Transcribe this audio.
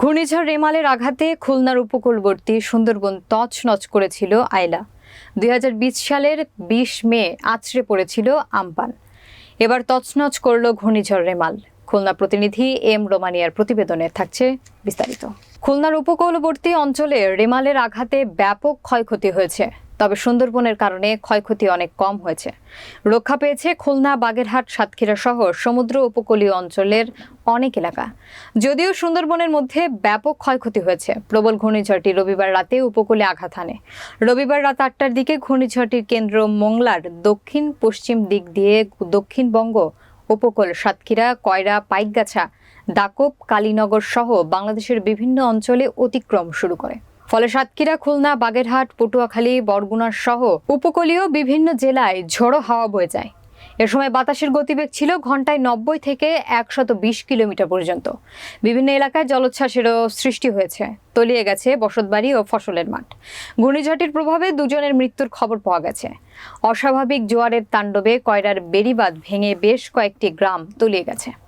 ঘূর্ণিঝড় রেমালের আঘাতে খুলনার উপকূলবর্তী সুন্দরবন তছনছ করেছিল আয়লা দুই হাজার বিশ সালের বিশ মে আছড়ে পড়েছিল আমপান। এবার তছনছ করল ঘূর্ণিঝড় রেমাল। খুলনা প্রতিনিধি এম রোমানিয়ার প্রতিবেদনে থাকছে বিস্তারিত। খুলনার উপকূলবর্তী অঞ্চলে রেমালের আঘাতে ব্যাপক ক্ষয়ক্ষতি হয়েছে। তবে সুন্দরবনের কারণে ক্ষয়ক্ষতি অনেক কম হয়েছে। রক্ষা পেয়েছে খুলনা, বাগেরহাট, সাতক্ষীরা সহ সমুদ্র উপকূলীয় অঞ্চলের অনেক এলাকা। যদিও সুন্দরবনের মধ্যে ব্যাপক ক্ষয়ক্ষতি হয়েছে। প্রবল ঘূর্ণিঝড়টি রবিবার রাতে উপকূলে আঘাত হানে। রবিবার রাত আটটার দিকে ঘূর্ণিঝড়টির কেন্দ্র মোংলার দক্ষিণ পশ্চিম দিক দিয়ে দক্ষিণবঙ্গ, উপকূল সাতক্ষীরা, কয়রা, পাইকগাছা দাকব কালীনগর সহ বাংলাদেশের বিভিন্ন অঞ্চলে অতিক্রম শুরু করে। ফলে সাতক্ষীরা, খুলনা, বাগেরহাট, পটুয়াখালী, বরগুনা সহ উপকূলীয় বিভিন্ন জেলায় ঝোড়ো হাওয়া বয়ে যায়। এ সময় বাতাসের গতিবেগ ছিল ঘন্টায় নব্বই থেকে একশত বিশ কিলোমিটার পর্যন্ত। বিভিন্ন এলাকায় জলোচ্ছ্বাসেরও সৃষ্টি হয়েছে। তলিয়ে গেছে বসতবাড়ি ও ফসলের মাঠ। ঘূর্ণিঝড়টির প্রভাবে দুজনের মৃত্যুর খবর পাওয়া গেছে। অস্বাভাবিক জোয়ারের তাণ্ডবে কয়রার বেড়িবাঁধ ভেঙে বেশ কয়েকটি গ্রাম তলিয়ে গেছে।